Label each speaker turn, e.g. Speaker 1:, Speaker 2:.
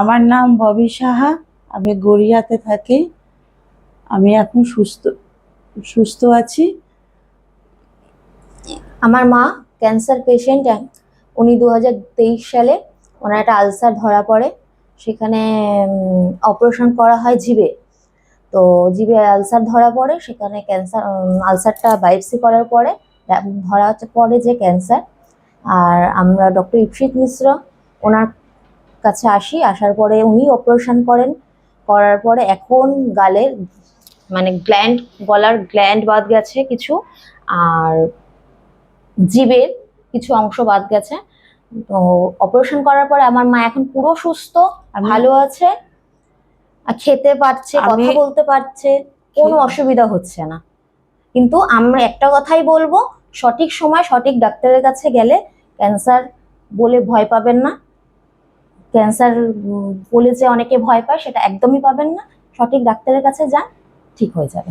Speaker 1: আমার নাম ববি সাহা, আমি গড়িয়াতে থাকি, আমি এখন সুস্থ সুস্থ আছি।
Speaker 2: আমার মা ক্যান্সার পেশেন্ট উনি দু হাজার তেইশ সালে ওনার একটা আলসার ধরা পড়ে, সেখানে অপারেশন করা হয় জিভে তো জিভে আলসার ধরা পড়ে, সেখানে ক্যান্সার আলসারটা বাইপসি করার পরে, ধরা পড়ে যে ক্যান্সার আর আমরা ডক্টর ইপসিত মিশ্র, ওনার কাছে আসি আসার পরে উনি অপারেশন করেন। করার পরে এখন গালের মানে গ্ল্যান্ড গলার গ্ল্যান্ড বাদ গেছে কিছু আর জীবের কিছু অংশ বাদ গেছে। তো অপারেশন করার পরে আমার মা এখন পুরো সুস্থ ভালো আছে। আর খেতে পারছে কথা বলতে পারছে কোনো অসুবিধা হচ্ছে না। কিন্তু আমরা একটা কথাই বলব সঠিক সময় সঠিক ডাক্তারের কাছে গেলে ক্যান্সার বলে ভয় পাবেন না। ক্যান্সার বলে যে অনেকে ভয় পায়, সেটা একদমই পাবেন না। সঠিক ডাক্তারের কাছে যান, ঠিক হয়ে যাবে।